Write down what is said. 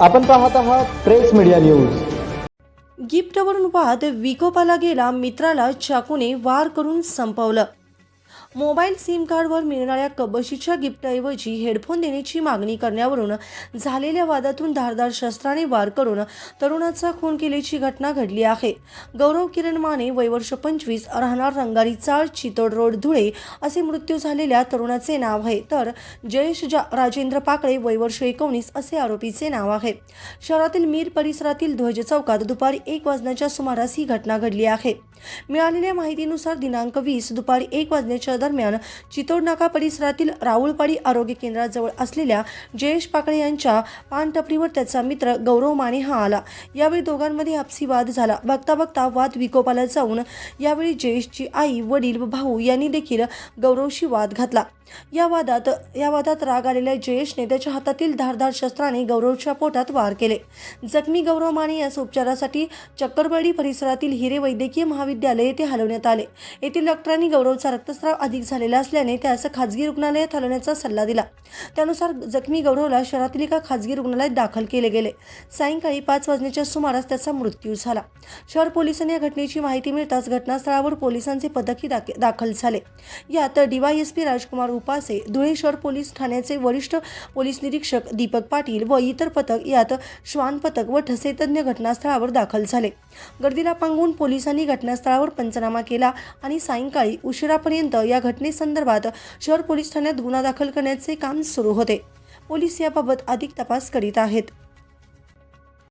आपण पाहत आहात प्रेस मीडिया न्यूज. गिफ्टवरून वाद विकोपाला गेला मित्राला चाकूने वार करून संपवलं. मोबाईल सिम कार्डवर मिळणाऱ्या कबशीच्या गिफ्टऐवजी हेडफोन देण्याची मागणी करण्यावरून झालेल्या वादातून धारदार शस्त्राने वार करून तरुणाचा खून केल्याची घटना घडली आहे. गौरव किरण माने वयवर्ष पंचवीस राहणार रंगारी चाळ चितोड रोड धुळे असे मृत्यू झालेल्या तरुणाचे नाव आहे. तर जयेश राजेंद्र पाकळे वयवर्ष एकोणीस असे आरोपीचे नाव आहे. शहरातील मीर परिसरातील ध्वज चौकात दुपारी एक वाजण्याच्या सुमारास ही घटना घडली आहे. मिळालेल्या माहितीनुसार दिनांक वीस दुपारी एक वाजण्याच्या दरम्यान चितोड नाका परिसरातील राऊळपाडी आरोग्य केंद्राजवळ असलेल्या जयेश पाकळे यांच्या पानटपरीवर त्याचा मित्र गौरव माने हा आला. यावेळी दोघांमध्ये आपसी वाद झाला. बघता बघता वाद विकोपाला जाऊन यावेळी जयेशची आई वडील व भाऊ यांनी देखील गौरवशी वाद घातला. या वादात या वादात राग आलेल्या जयेशने त्याच्या हातातील धारदार शस्त्राने गौरवच्या पोटात वार केले. जखमी गौरव माने यास उपचारासाठी चक्करवाडी परिसरातील हिरे वैद्यकीय महाविद्यालय येथे हलवण्यात आले. येथील डॉक्टरांनी गौरवचा रक्तस्राव अधिक झालेला असल्याने त्यास खाजगी रुग्णालयात हलवण्याचा सल्ला दिला. त्यानुसार जखमी गौरवला शहरातील एका खाजगी रुग्णालयात दाखल केले गेले. सायंकाळी पाच वाजण्याच्या सुमारास त्याचा मृत्यू झाला. शहर पोलिसांनी या घटनेची माहिती मिळताच घटनास्थळावर पोलिसांचे पथकही दाख- दाखल झाले. यात डीवायएसपी राजकुमार उपासे धुळे शहर पोलीस ठाण्याचे वरिष्ठ पोलीस निरीक्षक दीपक पाटील व इतर पथक यात श्वान पथक व ठसेतज्ञ घटनास्थळावर दाखल झाले. गर्दीला पांगून पोलिसांनी घटनास्थळावर पंचनामा केला आणि सायंकाळी उशिरापर्यंत या घटनेसंदर्भात शहर पोलीस ठाण्यात गुन्हा दाखल करण्याचे काम सुरू होते. पोलीस याबाबत अधिक तपास करीत आहेत.